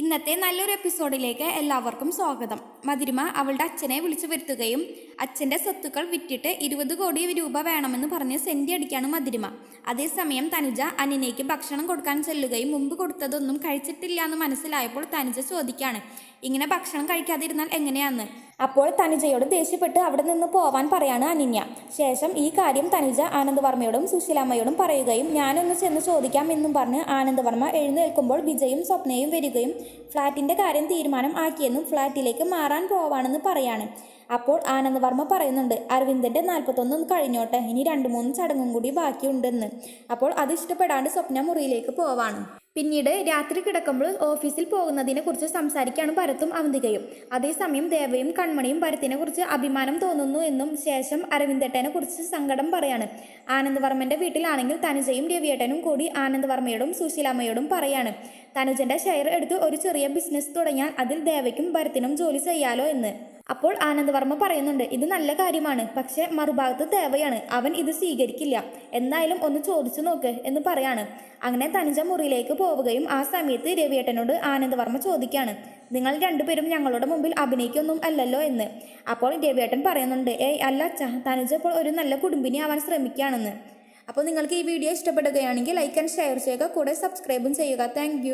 ഇന്നത്തെ നല്ലൊരു എപ്പിസോഡിലേക്ക് എല്ലാവർക്കും സ്വാഗതം. മധുരിമ അവളുടെ അച്ഛനെ വിളിച്ചു വരുത്തുകയും അച്ഛന്റെ സ്വത്തുക്കൾ വിറ്റിട്ട് ഇരുപത് കോടി രൂപ വേണമെന്ന് പറഞ്ഞ് സെന്റി അടിക്കാണ് മധുരിമ. അതേസമയം തനുജ അനിനയ്ക്ക് ഭക്ഷണം കൊടുക്കാൻ ചെല്ലുകയും മുമ്പ് കൊടുത്തതൊന്നും കഴിച്ചിട്ടില്ല എന്ന് മനസ്സിലായപ്പോൾ തനുജ ചോദിക്കുകയാണ് ഇങ്ങനെ ഭക്ഷണം കഴിക്കാതിരുന്നാൽ എങ്ങനെയാന്ന്? അപ്പോൾ തനുജയോട് ദേഷ്യപ്പെട്ട് അവിടെ നിന്ന് പോവാൻ പറയാണ് അനിന്യ. ശേഷം ഈ കാര്യം തനുജ ആനന്ദവർമ്മയോടും സുശീലാമ്മയോടും പറയുകയും ഞാനൊന്ന് ചെന്ന് ചോദിക്കാം എന്നും പറഞ്ഞ് ആനന്ദവർമ്മ എഴുന്നേൽക്കുമ്പോൾ വിജയും സ്വപ്നയും വരികയും ഫ്ലാറ്റിന്റെ കാര്യം തീരുമാനം ആക്കിയെന്നും ഫ്ലാറ്റിലേക്ക് മാറാൻ പോവാണെന്ന് പറയാണ്. അപ്പോൾ ആനന്ദ് വർമ്മ പറയുന്നുണ്ട് അരവിന്ദന്റെ നാൽപ്പത്തൊന്നും കഴിഞ്ഞോട്ടെ ഇനി രണ്ട് മൂന്ന് ചടങ്ങും കൂടി ബാക്കിയുണ്ടെന്ന്. അപ്പോൾ അത് ഇഷ്ടപ്പെടാണ്ട് സ്വപ്ന മുറിയിലേക്ക് പോവാണ്. പിന്നീട് രാത്രി കിടക്കുമ്പോൾ ഓഫീസിൽ പോകുന്നതിനെ കുറിച്ച് സംസാരിക്കാണ് ഭരത്തും അവന്തികയും. അതേസമയം ദേവയും കൺമണിയും ഭരത്തിനെ കുറിച്ച് അഭിമാനം തോന്നുന്നു എന്നും ശേഷം അരവിന്ദേട്ടനെ കുറിച്ച് സങ്കടം പറയാണ്. ആനന്ദവർമ്മന്റെ വീട്ടിലാണെങ്കിൽ തനുജയും രവിയേട്ടനും കൂടി ആനന്ദവർമ്മയോടും സുശീലാമ്മയോടും പറയാണ്. തനുജന്റെ ഷെയർ എടുത്ത് ഒരു ചെറിയ ബിസിനസ് തുടങ്ങിയാൽ അതിൽ ദേവയ്ക്കും ഭരത്തിനും ജോലി ചെയ്യാലോ എന്ന്. അപ്പോൾ ആനന്ദവർമ്മ പറയുന്നുണ്ട് ഇത് നല്ല കാര്യമാണ് പക്ഷേ മറുഭാഗത്ത് ദേവയാണ് അവൻ ഇത് സ്വീകരിക്കില്ല. എന്തായാലും ഒന്ന് ചോദിച്ചു നോക്ക് എന്ന് പറയാണ്. അങ്ങനെ തനുജ മുറിയിലേക്ക് പോവുകയും ആ സമയത്ത് രവിയേട്ടനോട് ആനന്ദവർമ്മ ചോദിക്കുകയാണ് നിങ്ങൾ രണ്ടുപേരും ഞങ്ങളുടെ മുമ്പിൽ അഭിനയിക്കൊന്നും അല്ലല്ലോ എന്ന്? അപ്പോൾ രവിയേട്ടൻ പറയുന്നുണ്ട് ഏയ് അല്ല അച്ഛ തനുജ ഇപ്പോൾ ഒരു നല്ല കുടുംബിനി ആവാൻ ശ്രമിക്കുകയാണെന്ന്. അപ്പോൾ നിങ്ങൾക്ക് ഈ വീഡിയോ ഇഷ്ടപ്പെടുകയാണെങ്കിൽ ലൈക്ക് ആൻഡ് ഷെയർ ചെയ്യുക കൂടെ സബ്സ്ക്രൈബും ചെയ്യുക. താങ്ക്